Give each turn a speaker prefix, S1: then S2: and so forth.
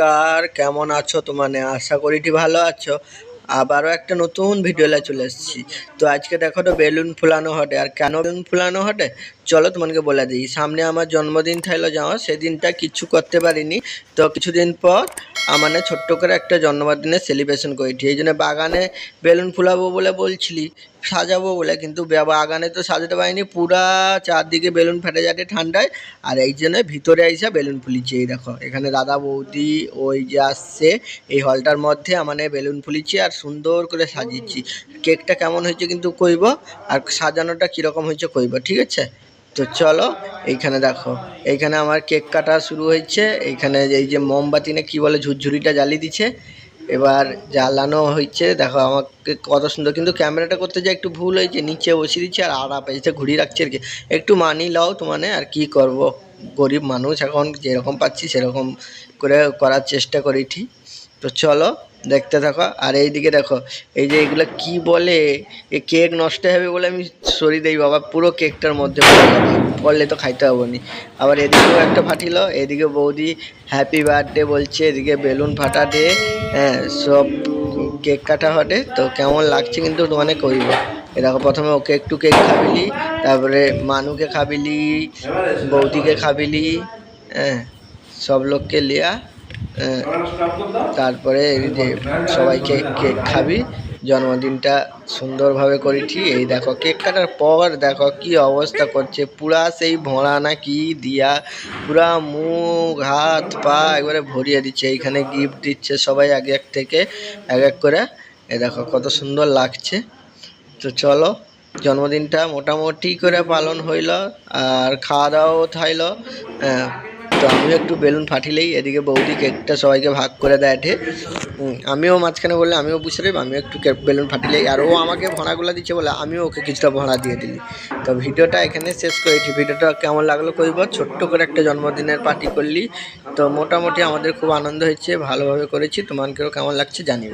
S1: নমস্কার, কেমন আছো তোমানে আশা করি ভালো আছো। আবারও একটা নতুন ভিডিওলে চলে এসেছি। তো আজকে দেখো তো বেলুন ফুলানো হটে। আর কেন বেলুন ফুলানো হটে? চলো তোমাকে বলে দিই, সামনে আমার জন্মদিন থাইলো যাও সেদিনটা কিচ্ছু করতে পারিনি। তো কিছুদিন পর আমার ছোট্ট করে একটা জন্মদিনের সেলিব্রেশন করেছি। এই জন্য বাগানে বেলুন ফুলাবো বলে বলছিলি, সাজাবো বলে, কিন্তু বাগানে তো সাজাতে পারিনি। পুরা চারদিকে বেলুন ফেটে যাচ্ছে ঠান্ডায়, আর এই জন্য ভিতরে আইসা বেলুন ফুলিছি এই দেখো। এখানে দাদা বৌদি, ওই যে আসছে, এই হলটার মধ্যে মানে বেলুন ফুলিছি আর সুন্দর করে সাজিয়েছি কেকটা কেমন হয়েছে কিন্তু কইব, আর সাজানোটা কীরকম হয়েছে কইব, ঠিক আছে? তো চলো, এইখানে দেখো। এইখানে আমার কেক কাটা শুরু হয়েছে। এইখানে এই যে মোমবাতি না কি বলে, ঝুরঝুরিটা জ্বালিয়ে দিচ্ছে। এবার জ্বালানো হয়েছে। দেখো, আমাকে কত সুন্দর, কিন্তু ক্যামেরাটা করতে যে একটু ভুল হয়েছে, নিচে বসিয়ে দিচ্ছে আর আড়া পেয়েছে ঘুরিয়ে রাখছে আর কি। একটু মানি লও তোমানে আর কি করব। গরিব মানুষ এখন যেরকম পাচ্ছি সেরকম করে করার চেষ্টা করি ঠিক। তো চলো দেখতে থাকো। আর এইদিকে দেখো, এই যে এগুলো কি বলে? এ কেক নষ্ট হবে বলে আমি সরি দেই বাবা, পুরো কেকটার মধ্যে। পড়লে তো খাইতে হব নি। আবার এদিকেও একটা ফাটিল, এদিকে বৌদি হ্যাপি বার্থডে বলছে, এদিকে বেলুন ফাটা ফাটাতে। হ্যাঁ সব কেক কাটা হটে তো কেমন লাগছে কিন্তু কইব এ দেখো, প্রথমে ওকে একটু কেক খাবিলি, তারপরে মানুকে খাবিলি, বৌদিকে খাবিলি হ্যাঁ সব লোককে লিয়া তারপরে যে সবাইকে কেক খাবি জন্মদিনটা সুন্দরভাবে করেছি। এই দেখো কেক কাটার পর দেখো কি অবস্থা করছে। পুরা সেই ভোঁড়া না কি দিয়া পুরা মুখ হাত পা একবারে ভরিয়ে দিচ্ছে। এইখানে গিফট দিচ্ছে সবাই এক এক থেকে এক এক করে। এ দেখো কত সুন্দর লাগছে। তো চলো জন্মদিনটা মোটামুটি করে পালন হইল আর খাওয়া দাওয়াও থাইলো। হ্যাঁ, তো আমিও একটু বেলুন ফাটিলেই এদিকে বৌদি কেকটা সবাইকে ভাগ করে দেয় আমিও মাঝখানে বললে আমিও বুঝতে পারি, আমিও একটু বেলুন ফাটিলেই। আর ও আমাকে ভোঁড়াগুলো দিচ্ছে বলে আমিও ওকে কিছুটা ভোঁড়া দিয়ে দিলি। তো ভিডিওটা এখানে শেষ করেছি। ভিডিওটা কেমন লাগল কইব? ছোট্ট করে একটা জন্মদিনের পার্টি করলি। তো মোটামুটি আমাদের খুব আনন্দ হয়েছে, ভালোভাবে করেছি। তোমাদেরও কেমন লাগছে জানিব